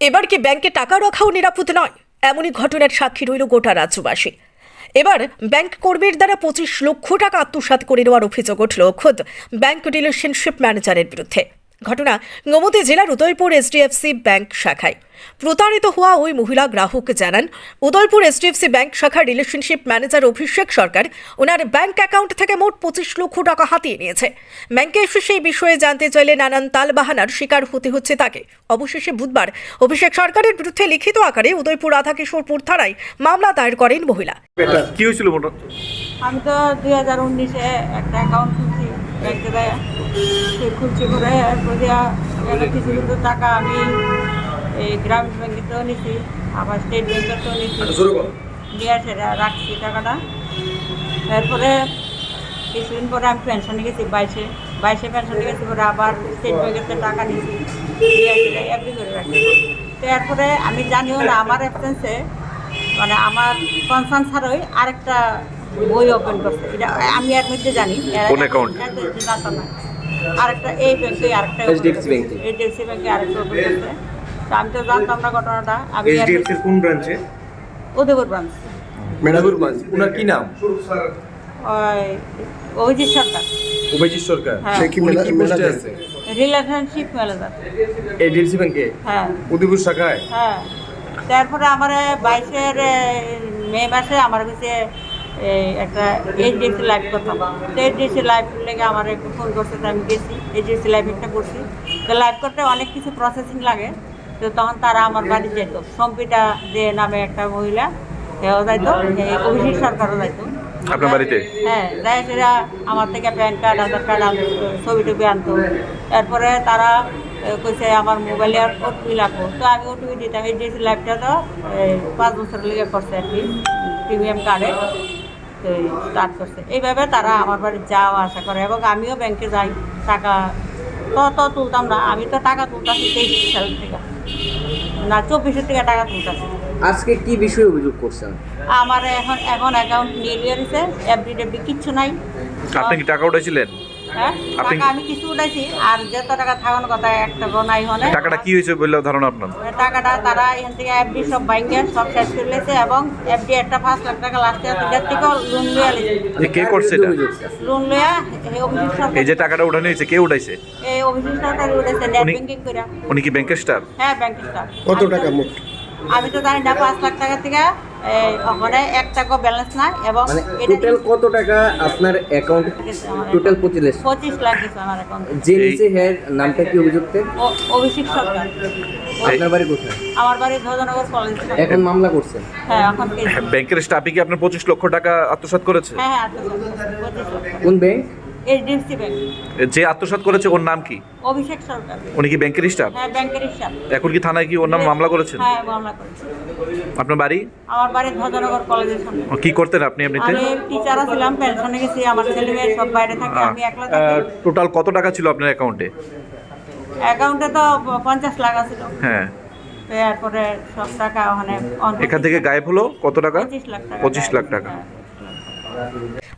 এবার কি ব্যাংকে টাকা রাখাও নিরাপদ নয়? এমনই ঘটনার সাক্ষী রইল গোটা রাজ্যবাসী। এবার ব্যাংক কর্মীর দ্বারা পঁচিশ লক্ষ টাকা আত্মসাত করে নেওয়ার অভিযোগ উঠল খোদ ব্যাংক রিলেশনশিপ ম্যানেজারের বিরুদ্ধে। ঘটনা গোমতী জেলার উদয়পুর এইচডিএফসি ব্যাংক শাখায়। প্রতারিত হওয়া ওই মহিলা গ্রাহক জানান উদয়পুর এইচডিএফসি ব্যাংক শাখার রিলেশনশিপ ম্যানেজার অভিষেক সরকার ওনার ব্যাংক অ্যাকাউন্ট থেকে মোট পঁচিশ লক্ষ টাকা হাতিয়ে নিয়েছে। ব্যাংকে এসে সেই বিষয়ে জানতে চাইলে নানান তালবাহানার শিকার হতে হচ্ছে তাকে। অবশেষে বুধবার অভিষেক সরকারের বিরুদ্ধে লিখিত আকারে উদয়পুর রাধাকিশোরপুর থানায় মামলা দায়ের করেন মহিলা। কি হয়েছিল আমি তো দুই হাজার উনিশে একটা অ্যাকাউন্ট খুলছি। ব্যাংকে দেয়। সে খুলছি করে কিছু টাকা আমি এই গ্রামীণ ব্যাংকেতেও নিছি আবার স্টেট ব্যাংকেতেও নিছি। নিয়ে এসে রাখছি টাকাটা। এরপরে কিছুদিন পরে আমি পেনশনে গেছি বাইশে বাইশে পেনশনে গেছি পরে আবার স্টেট ব্যাংকেতে টাকা নিছি। নিয়ে এসে এফডি করে রাখছি। তো এরপরে আমি জানিও না আমার অ্যাবসেন্সে মানে আমার কনসার্ন ছাড়াই আরেকটা বই ওপেন করছে। এটা আমি এর মধ্যে জানি কোন জানতাম না। আরেকটা এই ব্যাংকে আরেকটা HDFC ব্যাংকে। এইচডিএফসি ব্যাংকে আরেকটা ওপেন করছে। তো আমি তো জানতাম না ঘটনাটা। আমি এর এইচডিএফসির কোন ব্রাঞ্চে উদয়পুর ব্রাঞ্চ মাঝ উনার কি নাম? ওই অভিজিৎ সরকার। উভয়জিৎ সরকার? হ্যাঁ। সে কি উনি কি পোস্টে আছে? Relationship manager. এইচডিএফসি ব্যাংকে হ্যাঁ। উদয়পুর শাখায়? হ্যাঁ। তারপরে আমার বাইশের মে মাসে আমার কাছে এই একটা এইচডিএফসি লাইভ করতাম। তো এইচডিএফসি লাইভ লেগে আমার একটু ফোন করছে তো আমি গেছি এইচডিএফসি লাইভ একটা করছি। তো লাইভ করতে অনেক কিছু প্রসেসিং লাগে। তো তখন তারা আমার বাড়ি যেত। সম্পিতা যে নামে একটা মহিলা সেও যাইতো অভিষেক সরকারও যাইতো। আপনার বাড়িতে? হ্যাঁ যাই সেরা আমার থেকে প্যান কার্ড আধার কার্ড আনতো ছবি টবি আনতো। তারপরে তারা কইছে আমার মোবাইলে আর ওটিপি লাগবো। তো আমি ওটিপি দিতাম এই ডিএসি লাইফটা তো পাঁচ বছর লেগে করছে আর কি প্রিমিয়াম কার্ডে স্টার্ট করছে। এইভাবে তারা আমার বাড়ি যাওয়া আশা করে এবং আমিও ব্যাংকে যাই টাকা তো তো তুলতাম না। আমি তো টাকা তুলতাম তেইশ সাল থেকে না চব্বিশের থেকে টাকা তুলতাম আজকে কি বিষয়ে অভিযোগ করছেন? আমার এখন এখন অ্যাকাউন্ট নিয়ে নিয়েছে এফডি টেফডি কিচ্ছু নাই। আপনি কি টাকা উঠাইছিলেন? হ্যাঁ? টাকা আমি কিছু উঠাইছি আর যত টাকা থাকার কথা একটা নাই টাকাটা কি হয়েছে বললে ধারণা আপনার? টাকাটা তারা এখান থেকে এফডি সব ব্যাংকে সব শেষ করে লেছে এবং এফডি একটা পাঁচ লাখ টাকা লাস্টে এটার থেকেও লোন লইয়া লেছে কে করছে এটা? লোন লইয়া এই অভিযোগ সরকার। এই যে টাকাটা উঠানো হয়েছে কে উঠাইছে? এই অভিযোগ সরকার উঠেছে নেট উনি- ব্যাংকিং করে উনি কি ব্যাংকের স্টাফ হ্যাঁ ব্যাংক স্টাফ কত টাকা মোট? আমি তো জানি না পাঁচ লাখ টাকা থেকে ওখানে এক টাকা ব্যালেন্স নাই এবং মানে টোটাল কত টাকা আপনার অ্যাকাউন্ট টোটাল পঁচিশ লাখ। পঁচিশ লাখ দিচ্ছে আমার অ্যাকাউন্ট যে নিচে হের নামটা কি অভিযুক্তের অভিষেক সরকার। আপনার বাড়ি কোথায়? আমার বাড়ি ধ্বজনগর কলেজ এখন মামলা করছেন হ্যাঁ এখন কি ব্যাংকের স্টাফই কি আপনার পঁচিশ লক্ষ টাকা আত্মসাৎ করেছে? হ্যাঁ হ্যাঁ কোন ব্যাংক এইচডিএফসি ব্যাংক যে আত্মসাৎ করেছে ওর নাম কি? অভিষেক সরকার। উনি কি ব্যাংকের স্টাফ? হ্যাঁ ব্যাংকের হিসাব এখন কি থানায় কি ওর নাম মামলা করেছেন? হ্যাঁ মামলা করেছি। আপনার বাড়ি? আমার বাড়ি ধ্বজনগর কলেজের সামনে। কি করতেন আপনি এমনিতে? আমি টিচার ছিলাম পেনশনে গেছি আমার ছেলে মেয়ে সব বাইরে থাকে আমি একলা থাকি। টোটাল কত টাকা ছিল আপনার অ্যাকাউন্টে অ্যাকাউন্টে তো পঞ্চাশ লাখ আছিল। হ্যাঁ। তো এরপরে সব টাকা ওখানে এখান থেকে গায়েব হলো কত টাকা? পঁচিশ লাখ টাকা। পঁচিশ লাখ টাকা। হ্যাঁ।